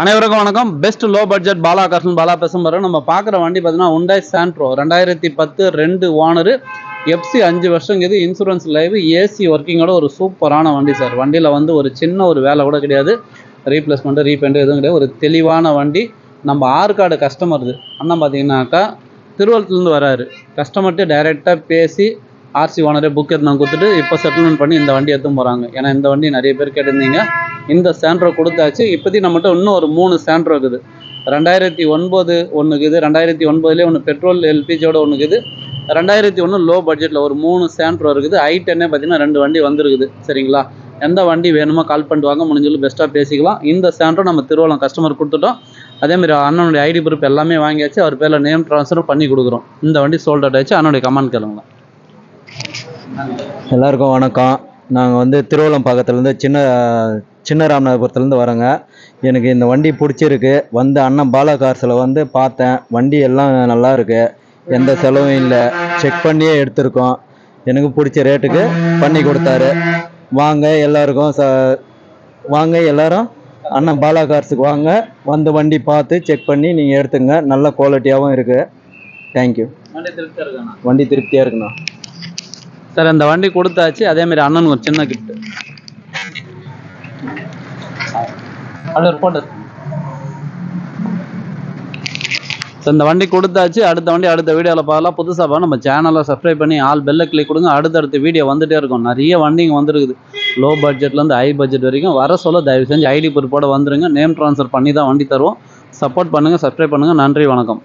அனைவருக்கும் வணக்கம். Best low budget Bala Carson Bala பேசும் நம்ம பார்க்குற வண்டி பார்த்தீங்கன்னா உண்டாய் சாண்ட்ரோ ரெண்டாயிரத்தி பத்து ரெண்டு ஓனரு எஃப்சி அஞ்சு வருஷங்கிறது இன்சூரன்ஸ் லைவ் ஏசி ஒர்க்கிங்கோட ஒரு சூப்பரான வண்டி சார் வண்டியில் வந்து ஒரு சின்ன ஒரு வேலை கூட கிடையாது. ரீப்ளேஸ்மெண்ட்டு ரீபெண்ட்டு எதுவும் கிடையாது. ஒரு தெளிவான வண்டி. நம்ம ஆற்காடு கஸ்டமர் இது. அண்ணன் பார்த்தீங்கன்னாக்கா திருவள்ளத்துலேருந்து வராரு. கஸ்டமர்கிட்ட டைரெக்டாக பேசி ஆர்சி ஓனரே புக் எடுத்து கொடுத்துட்டு இப்போ செட்டில்மெண்ட் பண்ணி இந்த வண்டி எடுத்து போகிறாங்க ஏன்னா இந்த வண்டி நிறைய பேர் கேட்டிருந்தீங்க. இந்த சாண்ட்ரோ கொடுத்தாச்சு. இப்போதைக்கு நம்மகிட்ட இன்னும் ஒரு மூணு சாண்ட்ரோ இருக்குது. ரெண்டாயிரத்தி ஒன்பது ஒன்று இருக்குது ரெண்டாயிரத்தி ஒன்பதுலேயே ஒன்று பெட்ரோல் எல்பிஜியோட ஒன்று இருக்குது ரெண்டாயிரத்தி ஒன்று லோ பட்ஜெட்டில் ஒரு மூணு சாண்ட்ரோ இருக்குது. ஐ டென்னே பார்த்தீங்கன்னா ரெண்டு வண்டி வந்துருக்குது. சரிங்களா? எந்த வண்டி வேணுமோ கால் பண்ணிட்டு வாங்க. முடிஞ்சளவு பெஸ்ட்டாக பேசிக்கலாம். இந்த சாண்ட்ரோ நம்ம திருவள்ளம் கஸ்டமர் கொடுத்துட்டோம். அதேமாதிரி அண்ணனுடைய ஐடி ப்ரூஃப் எல்லாமே வாங்கியாச்சு. அவர் பேரில் நேம் ட்ரான்ஸ்ஃபர் பண்ணி கொடுக்குறோம். இந்த வண்டி சோல்ட் அவுட் ஆச்சு அண்ணனுடைய கமெண்ட் கேளுங்களேன் எல்லாருக்கும் வணக்கம். நாங்கள் வந்து திருவள்ளம் பக்கத்துலேருந்து சின்ன சின்ன ராமநாதபுரத்துலேருந்து வரோங்க. எனக்கு இந்த வண்டி பிடிச்சிருக்கு. வந்து அண்ணன் பாலா கார்ஸில் வந்து பார்த்தேன். வண்டி எல்லாம் நல்லா இருக்கு. எந்த செலவும் இல்லை. செக் பண்ணியே எடுத்திருக்கோம். எனக்கு பிடிச்ச ரேட்டுக்கு பண்ணி கொடுத்தாரு. வாங்க எல்லாருக்கும் ச வாங்க எல்லாரும் அண்ணன் பாலா கார்ஸுக்கு வாங்க. வந்து வண்டி பார்த்து செக் பண்ணி நீங்கள் எடுத்துங்க. நல்ல குவாலிட்டியாகவும் இருக்குது தேங்க்யூ வண்டி திருப்தியாக இருக்காண்ணா? வண்டி திருப்தியாக இருக்குண்ணா. சார் இந்த வண்டி கொடுத்தாச்சு. அதேமாதிரி அண்ணனுக்கு ஒரு சின்ன கிஃப்ட் அது ஒரு ஸோ இந்த வண்டி கொடுத்தாச்சு. அடுத்த வண்டி அடுத்த வீடியோவில் பார்க்கலாம். புதுசாக பார்க்க நம்ம சேனலை சப்ஸ்கிரைப் பண்ணி ஆல் பெல்லை கிளிக் கொடுங்க. அடுத்தடுத்த வீடியோ வந்துட்டே இருக்கும். நிறைய வண்டிங்க வந்துருக்குது. லோ பட்ஜெட்லேருந்து ஹை பட்ஜெட் வரைக்கும் வர சொல்ல தயவு செஞ்சு ஐடி பொறுப்போடு வந்துருங்க. நேம் ட்ரான்ஸ்ஃபர் பண்ணி தான் வண்டி தருவோம். சப்போர்ட் பண்ணுங்கள் சப்ஸ்கிரைப் பண்ணுங்கள் நன்றி வணக்கம்.